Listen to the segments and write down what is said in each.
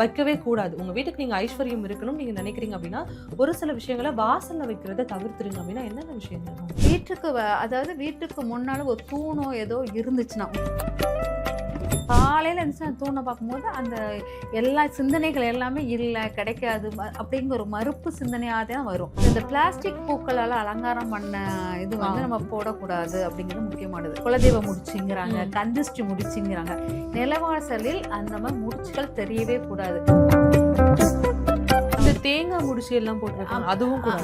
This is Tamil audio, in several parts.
வைக்கவே கூடாது. உங்க வீட்டுக்கு நீங்க ஐஸ்வர்யம் இருக்கணும். நீங்க நினைக்கிறீங்க அப்படின்னா ஒரு சில விஷயங்களை வாசல்ல வைக்கிறத தவிர்த்துருங்க அப்படின்னா என்னென்ன விஷயங்கள் வீட்டுக்கு அதாவது வீட்டுக்கு முன்னால ஒரு தூணோ ஏதோ இருந்துச்சுன்னா. காலையில இருந்துச்சு அந்த தூணை பார்க்கும்போது அந்த எல்லா சிந்தனைகள் எல்லாமே இல்லை கிடைக்காது அப்படிங்கிற ஒரு மறுப்பு சிந்தனையாக தான் வரும். இந்த பிளாஸ்டிக் பூக்களால் அலங்காரம் பண்ண இது வந்து. நம்ம போடக்கூடாது அப்படிங்கிறது முக்கியமானது. குலதெய்வ முடிச்சுங்கிறாங்க. கந்திஷ்டி முடிச்சுங்கிறாங்க. நிலவாசலில் அந்த மாதிரி முடிச்சுகள் தெரியவே கூடாது. இந்த தேங்காய் முடிச்சு எல்லாம் போட்டுருக்காங்க அதுவும் கூட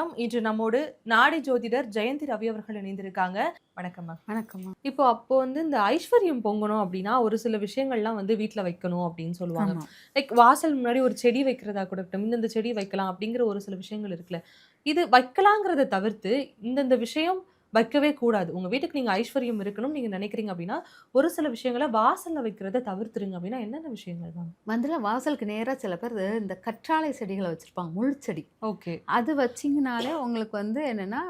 வணக்கம். இன்று நம்மோடு நாடி ஜோதிடர் ஜெயந்தி ரவி அவர்கள் இணைந்திருக்காங்க. வணக்கம் மேம். வணக்கம்மா இப்போ அப்போ வந்து இந்த ஐஸ்வர்யம் பொங்கணும் அப்படின்னா ஒரு சில விஷயங்கள்லாம் வந்து வீட்ல வைக்கணும் அப்படின்னு சொல்லுவாங்க. லைக் வாசல் முன்னாடி ஒரு செடி வைக்கிறதா கூட இந்தந்த செடி வைக்கலாம் அப்படிங்கிற ஒரு சில விஷயங்கள் இருக்குல்ல. இது வைக்கலாங்கிறத தவிர்த்து இந்தந்த விஷயம் வைக்கவே கூடாது. உங்க வீட்டுக்கு நீங்க ஐஸ்வர்யம் இருக்கணும் நீங்க நினைக்கிறீங்க அப்படின்னா ஒரு சில விஷயங்களை வாசல்ல வைக்கிறத தவிர்த்துருங்க அப்படின்னா என்னென்ன விஷயங்கள் தான் வந்துல வாசலுக்கு நேரா சில பேர் இந்த கற்றாழை செடிகளை வச்சிருப்பாங்க முள் செடி. ஓகே. அது வச்சிங்கனாலே உங்களுக்கு வந்து என்னென்னா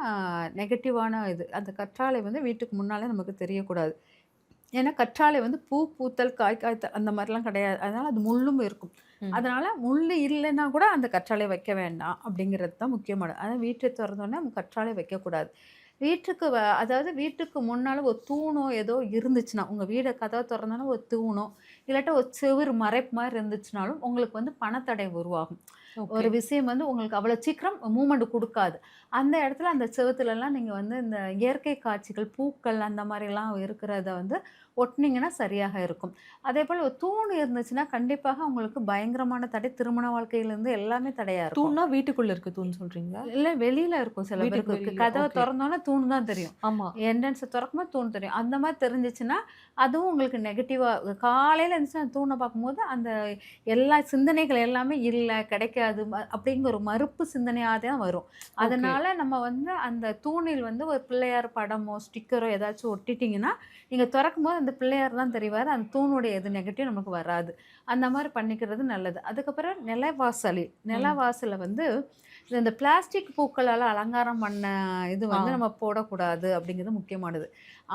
நெகட்டிவான இது அந்த கற்றாழை வந்து வீட்டுக்கு முன்னாலே நமக்கு தெரியக்கூடாது. ஏன்னா கற்றாழை வந்து பூ பூத்தல் காய் காய்த்தல் அந்த மாதிரிலாம் கிடையாது. அதனால் அது முள்ளும் இருக்கும். அதனால் முள் இல்லைன்னா கூட அந்த கற்றாழை வைக்க வேண்டாம் அப்படிங்கிறது தான் முக்கியமானது. அதாவது வீட்டை திறந்தோன்னே நம்ம கற்றாழை வைக்கக்கூடாது. வீட்டுக்கு அதாவது வீட்டுக்கு முன்னால் ஒரு தூணோ ஏதோ இருந்துச்சுன்னா உங்கள் வீடை கதவை திறந்தோன்னா ஒரு தூணோ இல்லாட்டா ஒரு செவுரு மறைப்பு மாதிரி இருந்துச்சுனாலும் உங்களுக்கு வந்து பணத்தடை உருவாகும். ஒரு விஷயம் வந்து உங்களுக்கு அவ்வளோ சீக்கிரம் மூமெண்ட் கொடுக்காது. அந்த இடத்துல அந்த செவுத்துலலாம் நீங்கள் வந்து இந்த இயற்கை காட்சிகள் பூக்கள் அந்த மாதிரிலாம் இருக்கிறத வந்து ஒட்டினீங்கன்னா சரியாக இருக்கும். அதே போல் ஒரு தூண் இருந்துச்சுன்னா கண்டிப்பாக உங்களுக்கு பயங்கரமான தடை திருமண வாழ்க்கையிலேருந்து எல்லாமே தடையாக இருக்கும். தூண்னா வீட்டுக்குள்ள இருக்கு தூண் சொல்றீங்களா? இல்லை வெளியில் இருக்கும் சில பேருக்கு. கதவை. திறந்தோன்னே தூண் தான் தெரியும். ஆமா. என்ட்ரன்ஸை திறக்கும்போது தூண் தெரியும். அந்த மாதிரி தெரிஞ்சிச்சுன்னா அதுவும் உங்களுக்கு நெகட்டிவாக காலையில் இருந்துச்சு அந்த தூணை பார்க்கும்போது அந்த எல்லா சிந்தனைகள் எல்லாமே இல்லை கிடைக்காது அப்படிங்கிற ஒரு மறுப்பு சிந்தனையாக தான் வரும். அதனால நம்ம வந்து அந்த தூணில் வந்து ஒரு பிள்ளையார் படமோ ஸ்டிக்கரோ ஏதாச்சும் ஒட்டிட்டிங்கன்னா நீங்கள் திறக்கும் போது அந்த பிள்ளையார் தான் தெரிவார் அந்த தூணுடைய எது நெகட்டிவ் நமக்கு வராது. அந்த மாதிரி பண்ணிக்கிறது நல்லது. அதுக்கப்புறம் நிலவாசலில் நிலவாசலில் வந்து இந்த பிளாஸ்டிக் பூக்களால் அலங்காரம் பண்ண இது வந்து. நம்ம போடக்கூடாது அப்படிங்கிறது முக்கியமானது.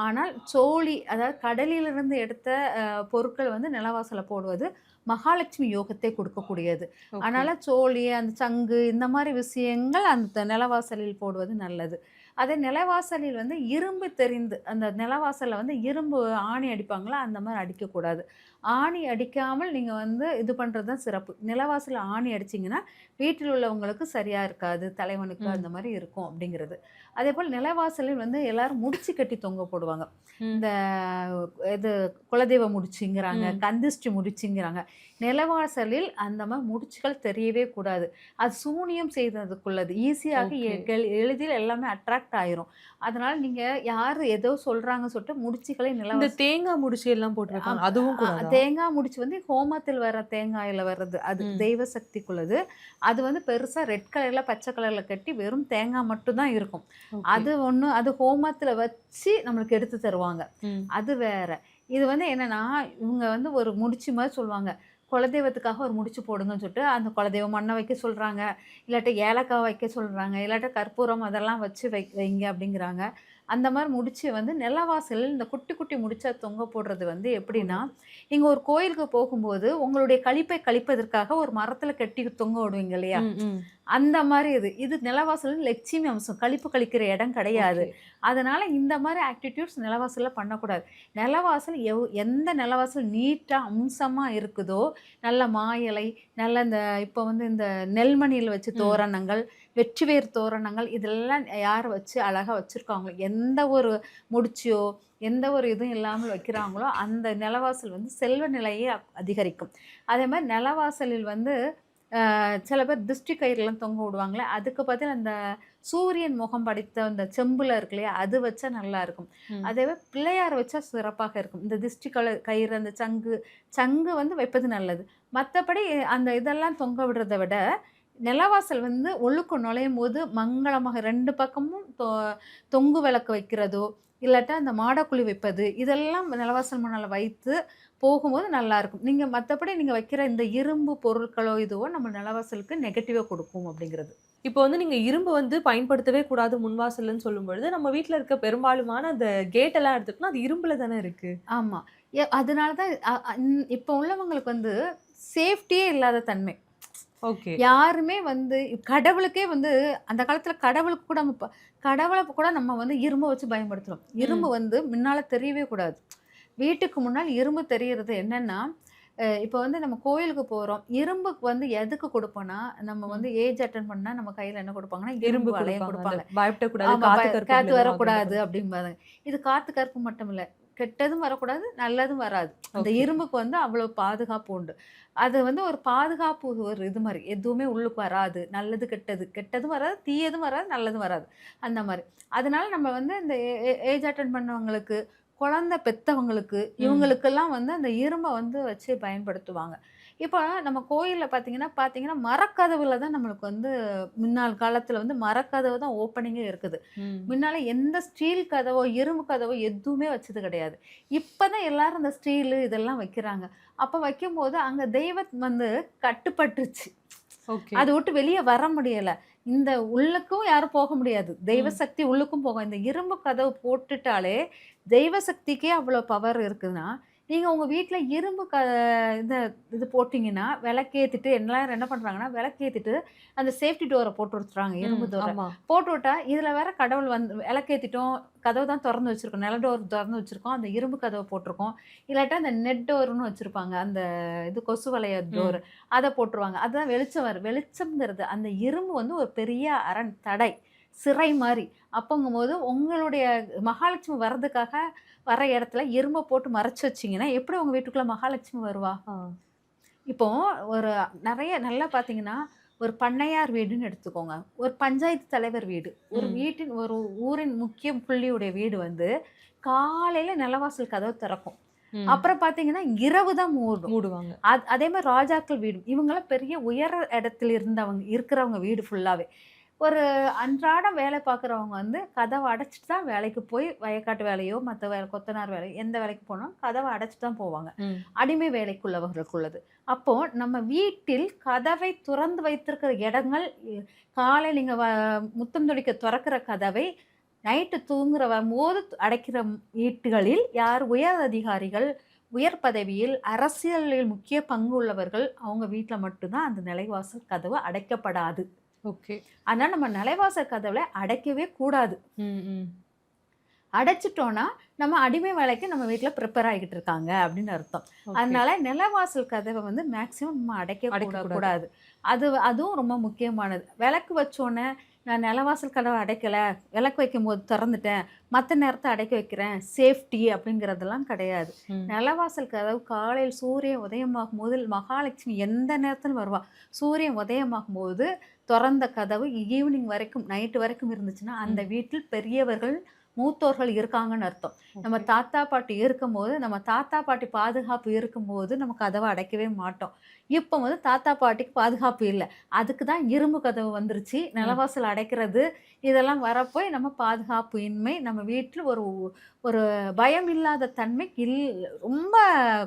ஆனால் சோழி அதாவது கடலிலிருந்து எடுத்த பொருட்கள் வந்து நிலவாசல போடுவது மகாலட்சுமி யோகத்தை கொடுக்கக்கூடியது. அதனால சோழி அந்த சங்கு இந்த மாதிரி விஷயங்கள் அந்த நிலவாசலில் போடுவது நல்லது. அதே நிலவாசலில் வந்து இரும்பு தெரிந்து அந்த நிலவாசலில் வந்து இரும்பு ஆணி அடிப்பாங்களா அந்த மாதிரி அடிக்கக்கூடாது ஆணி அடிக்காமல் நீங்கள் வந்து இது பண்ணுறது தான் சிறப்பு நிலவாசலில் ஆணி அடிச்சிங்கன்னா வீட்டில் உள்ளவங்களுக்கு சரியாக இருக்காது தலைவனுக்கு. அந்த மாதிரி இருக்கும் அப்படிங்கிறது அதே போல் நிலவாசலில் வந்து எல்லாரும் முடிச்சு கட்டி தொங்க போடுவாங்க. இந்த இது குலதெய்வ முடிச்சுங்கிறாங்க. கந்திஷ்டி முடிச்சுங்கிறாங்க நிலவாசலில் அந்த மாதிரி முடிச்சுகள் தெரியவே கூடாது அது சூனியம் செய்ததுக்குள்ளது ஈஸியாக. எளிதில் எல்லாமே அட்ராக்ட் ஆயிரும். அதனால நீங்க யார் ஏதோ சொல்றாங்க சொல்லிட்டு முடிச்சுகளை இந்த நிலவாசல் தேங்காய் முடிச்சு எல்லாம் போட்டிருக்காங்க. அதுவும் தேங்காய் முடிச்சு வந்து ஹோமத்தில் வர தேங்காயில வர்றது. அது. தெய்வ சக்திக்குள்ளது அது வந்து பெருசா ரெட் கலர்ல பச்சை கலர்ல கட்டி வெறும் தேங்காய் மட்டும் தான் இருக்கும் அது ஒண்ணு அது ஹோமத்துல வச்சு நம்மளுக்கு எடுத்து தருவாங்க. அது வேற. இது வந்து என்னன்னா இவங்க வந்து ஒரு முடிச்சு மாதிரி சொல்லுவாங்க. குலதெய்வத்துக்காக ஒரு முடிச்சு போடுங்கன்னு சொல்லிட்டு அந்த குலதெய்வம் மண்ணை வைக்க சொல்கிறாங்க இல்லாட்ட ஏலக்காய் வைக்க சொல்கிறாங்க இல்லாட்ட கற்பூரம் அதெல்லாம் வச்சு வை வைங்க அப்படிங்கிறாங்க. அந்த மாதிரி முடிச்சு வந்து நிலவாசலில் இந்த குட்டி குட்டி முடிச்சா தொங்க போடுறது வந்து எப்படின்னா நீங்கள் ஒரு கோயிலுக்கு போகும்போது உங்களுடைய கழிப்பை கழிப்பதற்காக ஒரு மரத்தில் கட்டி தொங்க விடுவீங்க இல்லையா? அந்த மாதிரி இது. இது நிலவாசல் லட்சுமி அம்சம். கழிப்பு கழிக்கிற இடம் கிடையாது. அதனால இந்த மாதிரி ஆக்டிடியூட்ஸ் நிலவாசலில் பண்ணக்கூடாது. நிலவாசல் எவ் எந்த நிலவாசல் நீட்டாக அம்சமாக இருக்குதோ நல்ல மாயிலை நல்ல இந்த இப்போ வந்து இந்த நெல்மணியில் வச்சு. தோரணங்கள் வெற்றிவேர் தோரணங்கள் இதெல்லாம் யார் வச்சு அழகாக வச்சுருக்காங்களோ எந்த ஒரு முடிச்சியோ எந்த ஒரு இதுவும் இல்லாமல் வைக்கிறாங்களோ அந்த நிலவாசல் வந்து செல்வ நிலையை அதிகரிக்கும். அதே மாதிரி நிலவாசலில் வந்து சில பேர் திருஷ்டி கயிறுலாம் தொங்க விடுவாங்களே அதுக்கு பதில் அந்த சூரியன் முகம் படித்த அந்த செம்புல இருக்கு இல்லையா அது வச்சா நல்லா இருக்கும். அதே மாதிரி பிள்ளையார் வச்சா சிறப்பாக இருக்கும். இந்த திஷ்டி கல கயிறு அந்த சங்கு சங்கு வந்து வைப்பது நல்லது. மற்றபடி அந்த இதெல்லாம் தொங்க விடுறதை விட நிலவாசல் வந்து உள்ளுக்கு நுழையும் போது மங்களமாக ரெண்டு பக்கமும் தொ தொங்கு விளக்கு வைக்கிறதோ இல்லாட்டா அந்த மாடக்குழி வைப்பது இதெல்லாம் நிலவாசல் முன்னால் வைத்து போகும்போது நல்லா இருக்கும் நீங்கள் மற்றபடி நீங்கள் வைக்கிற இந்த இரும்பு பொருட்களோ இதுவோ நம்ம நிலவாசலுக்கு நெகட்டிவாக கொடுக்கும் அப்படிங்கிறது. இப்போ வந்து நீங்க இரும்பு வந்து பயன்படுத்தவே கூடாது முன்வாசல்னு சொல்லும் பொழுது நம்ம வீட்ல இருக்க பெரும்பாலுமான அந்த கேட் எல்லாம் எடுத்துக்கணும் அது இரும்புல தானே இருக்கு. ஆமாம் அதனால தான் இப்போ உள்ளவங்களுக்கு வந்து சேஃப்டியே இல்லாத தன்மை. யாருமே வந்து கடவுளுக்கே வந்து அந்த காலத்தில் கடவுளுக்கு கூட நம்ம கடவுளை கூட நம்ம வந்து இரும்பை வச்சு பயன்படுத்துகிறோம் இரும்பு வந்து முன்னால் தெரியவே கூடாது. வீட்டுக்கு முன்னால் இரும்பு தெரியறது என்னன்னா இப்போ வந்து நம்ம கோயிலுக்கு போகிறோம் இரும்புக்கு வந்து எதுக்கு கொடுப்போம்னா நம்ம வந்து ஏஜ் அட்டன் பண்ணால் நம்ம கையில் என்ன கொடுப்பாங்கன்னா இரும்பு வளையம் கொடுப்பாங்க. காத்து வரக்கூடாது. அப்படிம்பாங்க. இது காத்து கருப்பு மட்டும் இல்லை கெட்டதும் வரக்கூடாது நல்லதும் வராது. அந்த. இரும்புக்கு வந்து அவ்வளோ பாதுகாப்பு உண்டு. அது வந்து ஒரு பாதுகாப்பு ஒரு இது மாதிரி எதுவுமே உள்ளுக்கு வராது. நல்லது கெட்டது. கெட்டதும் வராது தீயதும் வராது நல்லதும் வராது. அந்த மாதிரி. அதனால நம்ம வந்து இந்த ஏஜ் அட்டன் பண்ணவங்களுக்கு குழந்தை பெத்தவங்களுக்கு இவங்களுக்கெல்லாம் வந்து அந்த இரும்பை வந்து வச்சு பயன்படுத்துவாங்க. இப்போ நம்ம கோயிலில் பார்த்தீங்கன்னா பார்த்தீங்கன்னா மரக்கதவுல தான் நம்மளுக்கு வந்து முன்னாள் காலத்தில் வந்து மரக்கதவு தான் ஓப்பனிங்கே இருக்குது. முன்னால எந்த ஸ்டீல் கதவோ இரும்பு கதவோ எதுவுமே வச்சது கிடையாது. இப்பதான் எல்லாரும் இந்த ஸ்டீலு இதெல்லாம் வைக்கிறாங்க. அப்ப வைக்கும்போது அங்க தெய்வம் வந்து கட்டுப்பட்டுருச்சு. ஓகே. அதை விட்டு வெளியே வர முடியல. இந்த உள்ளுக்கும் யாரும் போக முடியாது. தெய்வ. சக்தி உள்ளுக்கும் போகும். இந்த இரும்பு கதவு போட்டுட்டாலே தெய்வ சக்திக்கே அவ்வளோ பவர் இருக்குதுன்னா நீங்கள் உங்கள் வீட்டில் இரும்பு க இந்த இது போட்டிங்கன்னா விளக்கேற்றிட்டு எல்லாரும் என்ன பண்ணுறாங்கன்னா விளக்கேற்றிட்டு அந்த சேஃப்டி டோரை போட்டு விட்டுறாங்க இரும்பு டோரை போட்டு விட்டா இதில் வேற கடவுள் வந்து விளக்கேற்றிட்டோம் கதவு தான் திறந்து வச்சுருக்கோம் நில டோர் திறந்து வச்சுருக்கோம் அந்த இரும்பு கதவை போட்டிருக்கோம். இல்லாட்டா அந்த நெட் டோர்னு வச்சுருப்பாங்க அந்த இது கொசு வலைய டோர் அதை போட்டுருவாங்க. அதுதான் வெளிச்சம் வரும் வெளிச்சம்ங்கிறது அந்த இரும்பு வந்து ஒரு பெரிய அரண் தடை. சிறை மாதிரி அப்போங்கும்போது உங்களுடைய மகாலட்சுமி வர்றதுக்காக வர இடத்துல இரும்பை போட்டு மறைச்சு வச்சிங்கன்னா எப்படி உங்கள் வீட்டுக்குள்ளே மகாலட்சுமி வருவா. இப்போ ஒரு நிறைய நல்லா பார்த்தீங்கன்னா ஒரு பண்ணையார் வீடுன்னு எடுத்துக்கோங்க. ஒரு பஞ்சாயத்து தலைவர் வீடு. ஒரு. வீட்டின் ஒரு ஊரின் முக்கிய புள்ளியுடைய வீடு வந்து காலையில நிலவாசல் கதவு திறக்கும். அப்புறம் பார்த்தீங்கன்னா இரவு தான் மூடும் மூடுவாங்க. அது அதே மாதிரி ராஜாக்கள் வீடு. இவங்கெல்லாம் பெரிய உயர இடத்துல இருந்தவங்க இருக்கிறவங்க வீடு ஃபுல்லாகவே ஒரு அன்றாடம் வேலை பார்க்குறவங்க வந்து கதவை அடைச்சிட்டு தான் வேலைக்கு போய் வயக்காட்டு வேலையோ மற்ற வேலை கொத்தனார் வேலையோ எந்த வேலைக்கு போனாலும் கதவை அடைச்சிட்டு தான் போவாங்க. அடிமை வேலைக்குள்ளவர்களுக்குள்ளது. அப்போ நம்ம வீட்டில் கதவை திறந்து வைத்திருக்கிற இடங்கள் காலை நீங்கள் வ முத்தம் துடிக்க திறக்கிற கதவை நைட்டு தூங்குற போது அடைக்கிற வீட்டுகளில் யார் உயர் அதிகாரிகள் உயர் பதவியில் அரசியலில் முக்கிய பங்கு உள்ளவர்கள் அவங்க வீட்டில் மட்டும்தான் அந்த நிலைவாசல் கதவு அடைக்கப்படாது. ஓகே. ஆனால் நம்ம நிலைவாசல் கதவுல அடைக்கவே கூடாது. அடைச்சிட்டோன்னா நம்ம அடிமை வேலைக்கு நம்ம வீட்டில் ப்ரிப்பேர் ஆகிட்டு இருக்காங்க அப்படின்னு அர்த்தம். அதனால நிலவாசல் கதவை வந்து மேக்சிமம் நம்ம அடைக்க. கூடாது. அது அதுவும் ரொம்ப முக்கியமானது. விளக்கு வச்சோன்னே நான் நிலவாசல் கதவை அடைக்கலை விளக்கு வைக்கும்போது திறந்துட்டேன் மற்ற நேரத்தை அடைக்க வைக்கிறேன் சேஃப்டி அப்படிங்கிறதெல்லாம் கிடையாது. நிலவாசல் கதவு காலையில் சூரியன் உதயமாகும் போது மகாலட்சுமி எந்த நேரத்திலும் வருவா. சூரியன் உதயமாகும் போது திறந்த கதவு ஈவினிங் வரைக்கும் நைட்டு வரைக்கும் இருந்துச்சுன்னா அந்த வீட்டில் பெரியவர்கள் மூத்தோர்கள் இருக்காங்கன்னு அர்த்தம். நம்ம. தாத்தா பாட்டி இருக்கும்போது நம்ம தாத்தா பாட்டி பாதுகாப்பு இருக்கும்போது நம்ம கதவை அடைக்கவே மாட்டோம். இப்போ வந்து தாத்தா பாட்டிக்கு பாதுகாப்பு இல்லை. அதுக்கு தான் இரும்பு கதவு வந்துருச்சு. நிலவாசல் அடைக்கிறது. இதெல்லாம் வரப்போய் நம்ம பாதுகாப்பு இன்மை நம்ம வீட்டில் ஒரு ஒரு பயம் இல்லாத தன்மை இல் ரொம்ப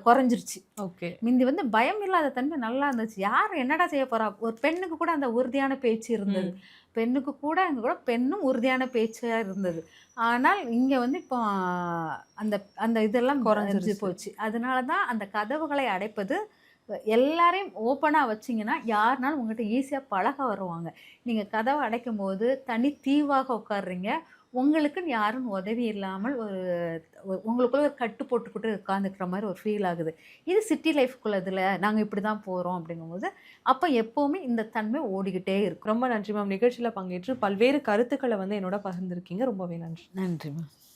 குறைஞ்சிருச்சு. ஓகே. முந்தி வந்து பயம் இல்லாத தன்மை நல்லா இருந்துச்சு. யார் என்னடா செய்ய போறா? ஒரு பெண்ணுக்கு கூட அந்த உறுதியான பேச்சு இருந்தது. பெண்ணுக்கு கூட அங்கே கூட பெண்ணும் உறுதியான பேச்சாக இருந்தது ஆனால் இங்கே வந்து இப்போ அந்த அந்த இதெல்லாம் குறைஞ்சிருச்சு. போச்சு அதனால தான் அந்த கதவுகளை அடைப்பது எல்லாரையும் ஓப்பனாக வச்சிங்கன்னா யாருனாலும் உங்கள்கிட்ட ஈஸியாக பழக வருவாங்க. நீங்கள் கதவை அடைக்கும் போது தனி தீவாக உட்காடுறீங்க உங்களுக்குன்னு யாரும் உதவி இல்லாமல் ஒரு உங்களுக்குள்ள ஒரு கட்டு போட்டுக்கிட்டு உட்காந்துக்கிற மாதிரி ஒரு ஃபீல் ஆகுது. இது சிட்டி லைஃப்குள்ளதில் நாங்கள் இப்படி தான் போகிறோம் அப்படிங்கும்போது அப்போ எப்போவுமே இந்த தன்மை ஓடிக்கிட்டே இருக்கும். ரொம்ப நன்றி மேம் நிகழ்ச்சியில பங்கேற்று பல்வேறு கருத்துக்களை வந்து என்னோட பகிர்ந்திருக்கீங்க. ரொம்பவே நன்றி. நன்றி மேம்